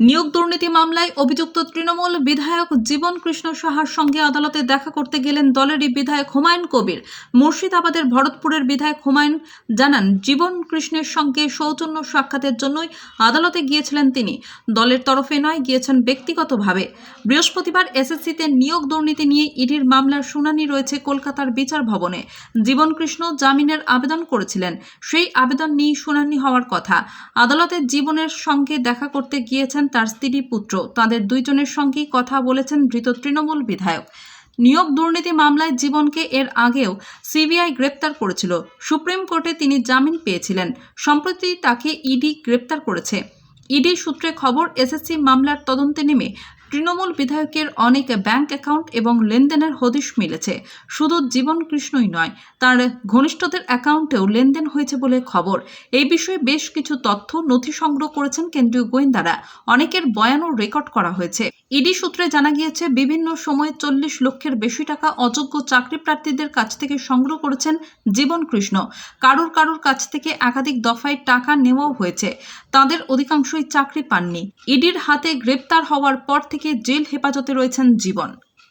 নিয়োগ দুর্নীতি মামলায় অভিযুক্ত তৃণমূল বিধায়ক জীবন কৃষ্ণ সাহার সঙ্গে আদালতে দেখা করতে গেলেন দলেরই বিধায়ক হুমায়ুন কবির। মুর্শিদাবাদের ভরতপুরের বিধায়ক হুমায়ুন জানান, জীবন কৃষ্ণের সঙ্গে সৌজন্য সাক্ষাতের জন্যই আদালতে গিয়েছিলেন তিনি। দলের তরফে নয়, গিয়েছেন ব্যক্তিগতভাবে। বৃহস্পতিবার এসএসসিতে নিয়োগ দুর্নীতি নিয়ে ইডির মামলার শুনানি রয়েছে কলকাতার বিচার ভবনে। জীবন কৃষ্ণ জামিনের আবেদন করেছিলেন। সেই আবেদন নিয়ে শুনানি হওয়ার কথা। আদালতে জীবনের সঙ্গে দেখা করতে গিয়েছেন তার স্ত্রী পুত্র। তাদের দুইজনের সঙ্গেই কথা বলেছেন ধৃত তৃণমূল বিধায়ক। নিয়োগ দুর্নীতি মামলায় জীবনকে এর আগেও সিবিআই গ্রেপ্তার করেছিল। সুপ্রিম কোর্টে তিনি জামিন পেয়েছিলেন। সম্প্রতি তাকে ইডি গ্রেপ্তার করেছে। ইডি সূত্রে খবর, এসএসসি মামলার তদন্তে নেমে তৃণমূল বিধায়কের অনেক ব্যাংক অ্যাকাউন্ট এবং লেনদেনের হদিশ মিলেছে। শুধু জীবন কৃষ্ণই নয়, তার ঘনিষ্ঠদের অ্যাকাউন্টেও লেনদেন হয়েছে বলে খবর। এই বিষয়ে বেশ কিছু তথ্য নথি সংগ্রহ করেছেন কেন্দ্রীয় গোয়েন্দারা। অনেকের বয়ানও রেকর্ড করা হয়েছে। ইডি সূত্রে জানা গিয়েছে, বিভিন্ন সময়ে চল্লিশ লক্ষের বেশি টাকা অযোগ্য চাকরি প্রার্থীদের কাছ থেকে সংগ্রহ করেছেন জীবন কৃষ্ণ। কারুর কারুর কাছ থেকে একাধিক দফায় টাকা নেওয়াও হয়েছে। তাদের অধিকাংশই চাকরি পাননি। ইডির হাতে গ্রেপ্তার হওয়ার পর থেকে জেল হেফাজতে রয়েছেন জীবন।